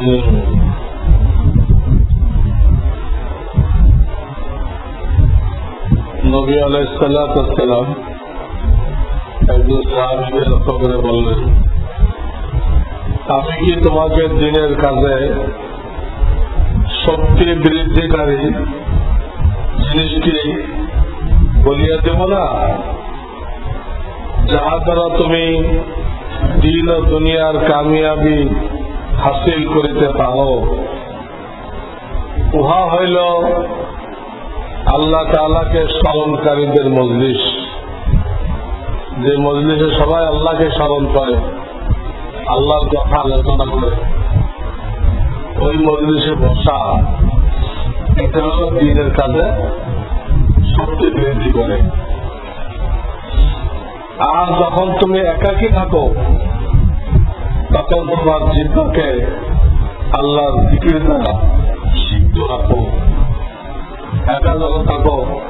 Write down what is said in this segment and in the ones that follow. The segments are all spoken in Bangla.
নবী আলাইসাল্লাম একজন সাহাবিকে লক্ষ্য করে বললেন, আমি কি তোমাকে দিনের কাজে শক্তি বৃদ্ধিকারী জিনিসটি বলিয়া দেব না? যাহা দ্বারা তুমি দিন ও দুনিয়ার কামিয়াবি হাসিল করিতে পারো উহা হইল আল্লাহ তালাকে স্মরণকারীদের মজলিস। যে মজলিসে সবাই আল্লাহকে স্মরণ করে, আল্লাহর কথা আলোচনা করে। ওই মজলিসে বসা এটা হল দিনের কাজে শক্তি বৃদ্ধি করে। আর যখন তুমি একাকি থাকো তখন তোমার জিব্বাকে আল্লাহর দিকির দ্বারা সিদ্ধ রাখো। একা যখন থাকো,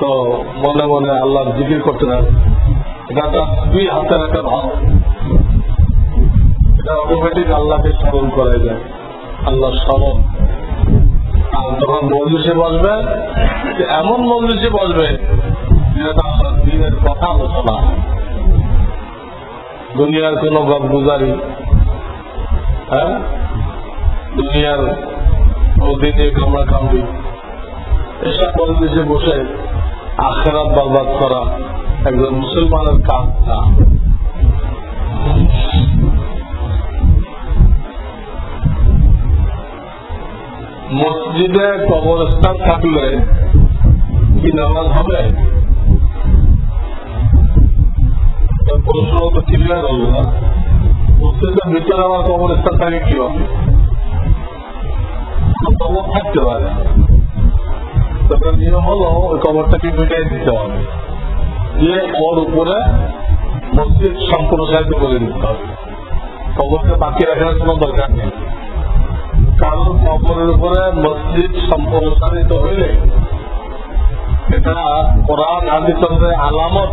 তো মনে মনে আল্লাহর জিকির করতে এটা দুই হাতের একটা ভাব। এটা অটোমেটিক আল্লাহকে স্মরণ করা যায়। আল্লাহর স্মরণ। আর যখন মজলিসে বসবে এমন মজলিসে বসবে, যেটা আল্লাহর দিনের কথা আলোচনা দুনিয়ার কোন গপ গুজারি হ্যাঁ? দুনিয়ার অধীনে কামড়া কামড়ি এসব মজলিসে বসে আখেরাত বরবাদ করা একজন মুসলমানের কাজ না। মসজিদে কবরস্থান থাকলে কি নামাজ হবে? প্রশ্ন তো ক্লিয়ার হলো না মসজিদের ভিতরে আমার কবরস্থান থাকে কি হবে কবর থাকতে পারে তবে নিয়ম হলো ওই কবরটাকে মিটাই দিতে হবে দিয়ে ওর উপরে মসজিদ সম্প্রসারিত করে দিতে হবে কবরকে বাকি রাখার কোনো দরকার নেই কারণ কবরের উপরে মসজিদ সম্প্রসারিত হইলে এটা কোরআন হাদিসের আলামত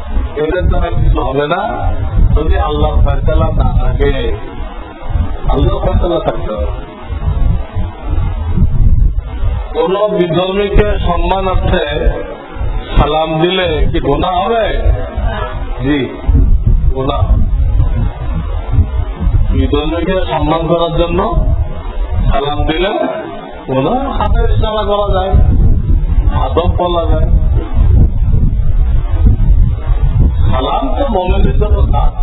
কিছু হবে না। যদি আল্লাহ ফেসলা না থাকে আল্লাহ ফেসলা থাকতে কোন বিধর্মীকে সম্মানার্থে সালাম দিলে কি গোনা হবে? জি, গোনা। বিধর্মীকে সম্মান করার জন্য সালাম দিলে কোন হাতের ইশারা করা যায় আদব বলা যায়। সালাম তো মনের জন্য কাজ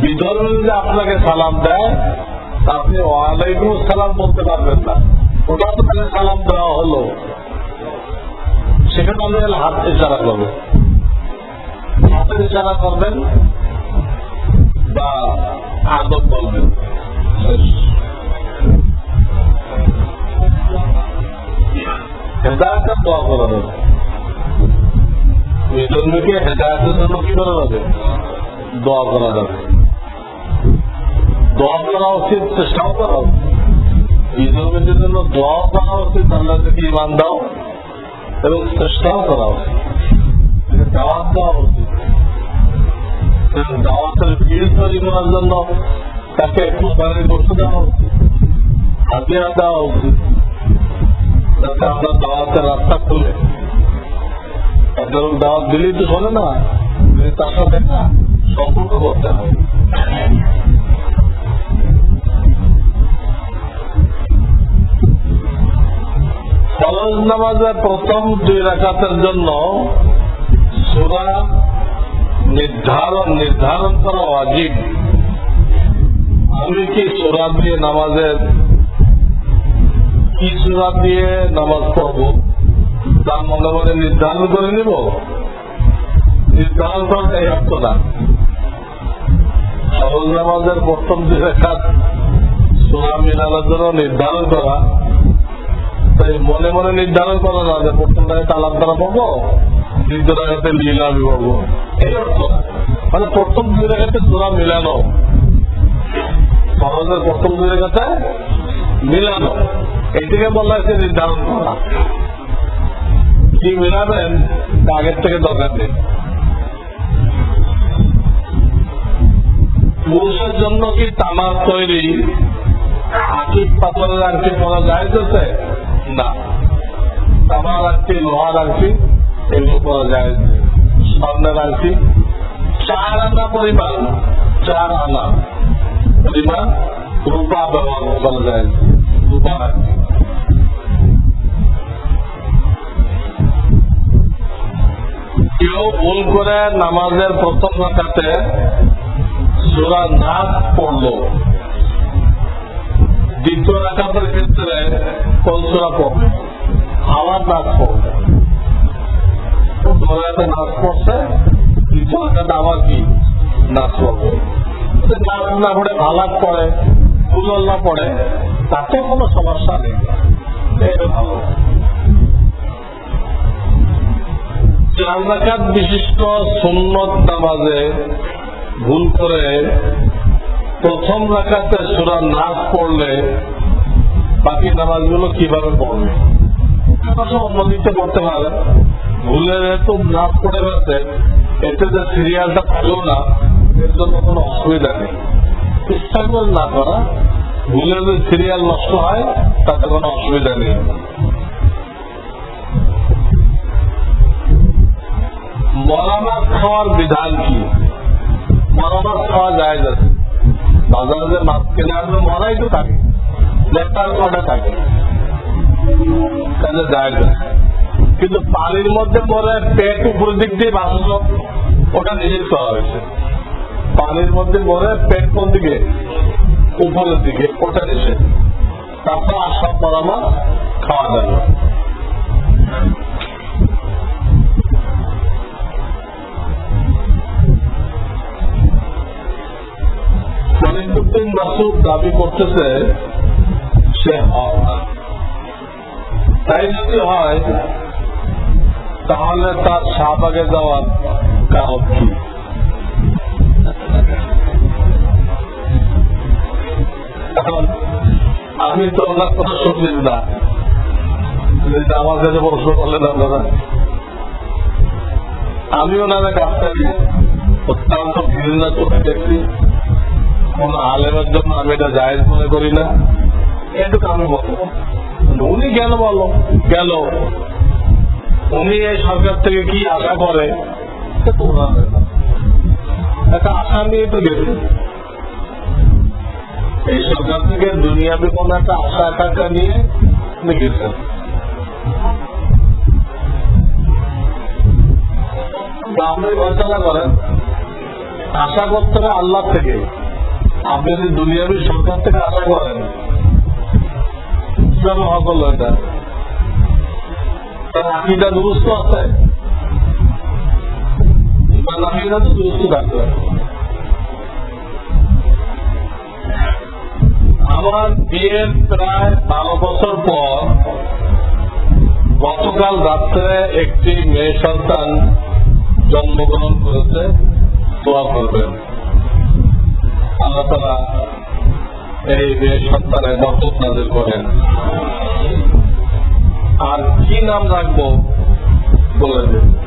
বিধর্মী যে আপনাকে সালাম দেয় আপনি ওয়ালাইকুম সালাম বলতে পারবেন না। ওটা তো তাহলে সালাম দেওয়া হলো। সেখানে আমি হাত ইশারা করব। হাতের ইশারা করবেন বা আদব বলবেন। হেদায়তের দোয়া করা যাবে বিধর্মীকে হেদায়তের জন্য কি করা যাবে দোয়া করা যাবে। দোয়া করা উচিত, চেষ্টাও করা উচিত। বিধর্মীদের জন্য দোয়া করা উচিত, আল্লাহ থেকে ইমান দাও, এবং চেষ্টাও করা উচিত। দাওয়াত দেওয়া উচিত। দাওয়াতের ভিড় তৈরি করার জন্য তাকে একটু বাইরে বসে দেওয়া উচিত। হাতিয়ার দেওয়া উচিত। রাস্তা খুলে একজন দাওয়াত দিলেই তো না তার সাথে সম্পর্ক করতে হবে ফরজ নামাজের প্রথম দুই রাখাতের জন্য সুরা নির্ধারণ নির্ধারণ করা অজীব আমি কি সুরা দিয়ে নামাজের কি সুরা দিয়ে নামাজ পড়ব। তা মনে মনে নির্ধারণ করে নিব। নির্ধারণ করা এই না। সরল নামাজের প্রথম যে জন্য নির্ধারণ করা, তাই মনে মনে নির্ধারণ করা না যে তালাক দ্বারা পাবো দ্বিতীয় পাবো মানে প্রথম দুই রেখাতে সোনা মিলানো। সরলের প্রথম দুই রেখাতে মিলানো। এটিকে বলা হয়েছে নির্ধারণ করা। কি মিলাবেন? আগের থেকে দরকার নেই। পুরুষের জন্য কি তামার তৈরি? আকিব পাথরের আংটি পরা যায় যেতে না। তামার আংটি লোহার আংটি এগুলো পরা যায় স্বর্ণের আংটি চার আনা পরিমাণ, চার আনা পরিমাণ রূপা ব্যবহার করা যায়। রূপা আংটি কেউ ভুল করে নামাজের প্রথম রাখাতে সুরা নাচ পড়ল। দ্বিতীয় রাখাতের ক্ষেত্রে কোন সুরা পড়বে? আমার নাচ পড়বে। প্রথম নাচ পড়ছে, দ্বিতীয় রাখাতে আবার কি? নাচ পড়বে। নাচ না পড়ে, ভালাত পড়ে ফুলল্লা পড়ে তাতে কোনো সমস্যা নেই। ভালো। চার রাকাত বিশিষ্ট সুন্নত নামাজে ভুল করে প্রথম রাখাতে সুরা নাচ পড়লে বাকি নামাজগুলো কীভাবে পড়বে? অন্যদিকে পারে। ভুলে যেহেতু নাচ পড়ে গেছে, এতে যে সিরিয়ালটা না, এর জন্য কোনো অসুবিধা নেই। চেষ্টা করে না করা। ভুলে যদি সিরিয়াল নষ্ট হয়, তাতে কোনো অসুবিধা নেই। খাওয়ার বিধান কি? মরামাত খাওয়া যায় যাচ্ছে বাজারে মাছ কিনে আসবে মরাই তো থাকে, লেটার কটা থাকে। কাজে যায় না? কিন্তু পানির মধ্যে পরে পেট উপরের দিক দিয়ে বাঁচল, ওটা করা হয়েছে। পানির মধ্যে মরে পেট কোন দিকে? উপরের দিকে, ওটা নিষেধ। তারপর সব মরামা খাওয়া যাবে। মাসুদ দাবি করতেছে, সে হক তাই যদি হয়, তাহলে তার শাহবাগে যাওয়ার কারণ কি? আমি তো ওনার কথা শুনছি না। আমার কাছে প্রশ্ন করলেন আপনারা। আমি ওনাদের কাছ থেকে অত্যন্ত ঘৃণ চোখে দেখছি। কোন আলেমের জন্য আমি এটা জায়েজ মনে করি না। এটুকু আমি বলব। উনি কেন বলো গেল। উনি এই সরকার থেকে কি আশা করে। একটা আশা নিয়ে তো গেছে। এই সরকার থেকে দুনিয়াবি কোন একটা আশা আকাঙ্ক্ষা নিয়ে উনি গেছেন। আপনি ফয়সলা করেন, আশা করতে হবে আল্লাহ থেকে। আপনি দুনিয়াবি সরকার থেকে আশা করেন এটা তার আকিদা দুরুস্ত আছে। আকিদা তো দুরুস্ত আমার বিয়ের প্রায় বারো বছর পর গতকাল রাত্রে একটি মেয়ে সন্তান জন্মগ্রহণ করেছে, দোয়া করবেন। আল্লাহ তারা এই সন্তানের বরকত নাজিল করেন। আর কি নাম রাখব বলে দিন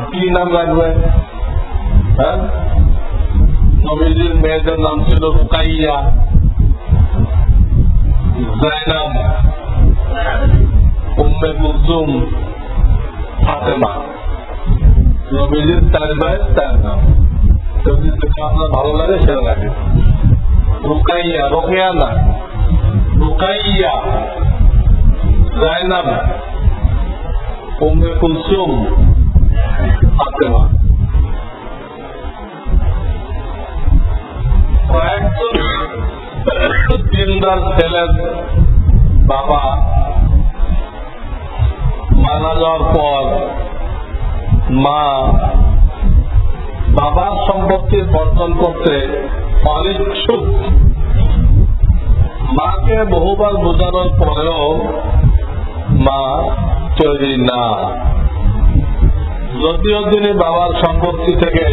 কি নাম রাখবে? হ্যাঁ? নবীজির মেয়েদের নাম ছিল রুকাইয়া। জাইনাব। উম্মে কুলসুম, ফাতেমা। নবীজির চার ভাইয়ের চার নাম। যদি যেটা আপনার ভালো লাগে, সেটা লাগে। রুকাইয়া রোকেয়া না রুকাইয়া জাইনাব উম্মে কুলসুম ফাতেমা বাবা মারা যাওয়ার পর মা বাবার সম্পত্তির বর্জন করতে অনিচ্ছুক মাকে বহুবার বোঝানোর পরেও মা তৈরি না। যদিও তিনি বাবার সম্পত্তি থেকে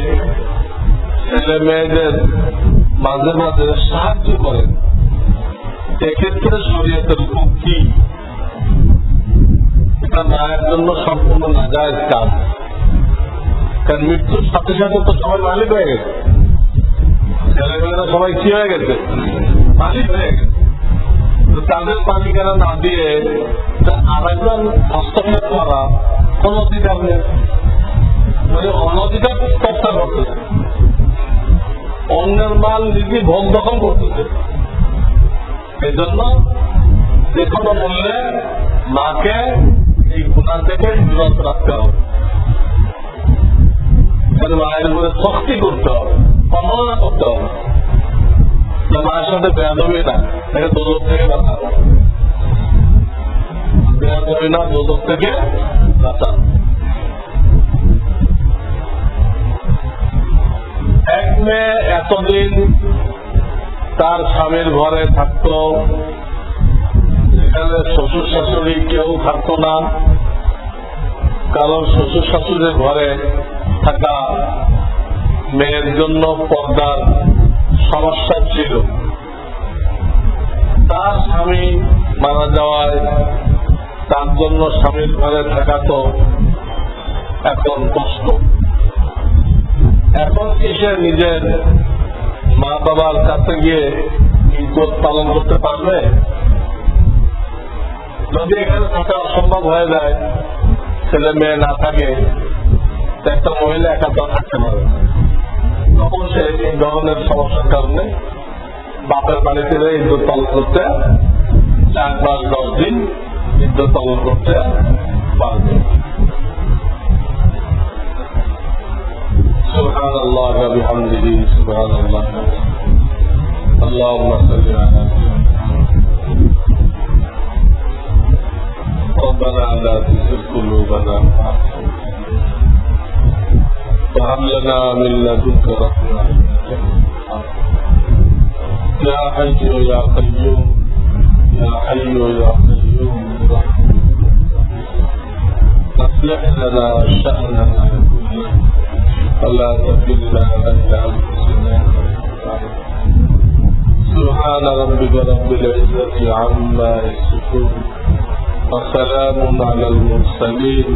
ছেলে মেয়েদের মাঝে মাঝে সাহায্য করেন, এক্ষেত্রে হুকুম কি এটা মায়ের জন্য সম্পূর্ণ নাজায়জ কাজ। কারণ মৃত্যুর সাথে সাথে তো সবাই মালিক হয়ে গেছে। ছেলেমেয়েরা সবাই কি হয়ে গেছে? মালিক হয়ে গেছে। তাদের মালিকেরা না দিয়ে আরেকজন হস্তক্ষেপ করা কোন অধিকার নেই। মানে অনধিকার চর্চা করতেছে অন্যের মাল নিজে ভোগ দখল করতেছে এই জন্য যে কোনো মূল্যে মাকে এই গুণা থেকে বিরত রাখতে হবে। মায়ের উপরে শক্তি করতে হবে সম্ভাবনা করতে হবে। মায়ের সাথে বেয়াদবি না, এটা দোদক থেকে বাঁচাবো বেয়াদবি না দোদক থেকে বাঁচাবো এক মেয়ে এতদিন তার স্বামীর ঘরে থাকত সেখানে শ্বশুর শাশুড়ি কেউ থাকত না। কারণ শ্বশুর শাশুড়ির ঘরে থাকা মেয়ের জন্য পর্দার সমস্যা ছিল। তার স্বামী মারা যাওয়ায় তার জন্য স্বামীর ঘরে থাকা তো এখন কষ্ট। এখন কি সে নিজের মা বাবার কাছে গিয়ে ইজ্জত পালন করতে পারবে? যদি এখানে থাকা অসম্ভব হয়ে যায়, ছেলে মেয়ে না থাকে একটা মহিলা একা তো থাকতে পারে তখন সে এই ধরনের সমস্যার কারণে বাপের বাড়িতে রয়ে ইজ্জত পালন করতে চার পাঁচ দশ দিন ইজ্জত পালন করতে পারবে سبحان الله بحمده سبحان الله اللهم صل على ربنا لا تزغ قلوبنا وهب لنا من لدنك رحمة. يا حي يا قيوم. يا حي يا قيوم. أصلح لنا شأننا. كله فلا تكلنا إلى أنفسنا. سبحان ربك رب العزة عما يصفون. وسلام على المرسلين.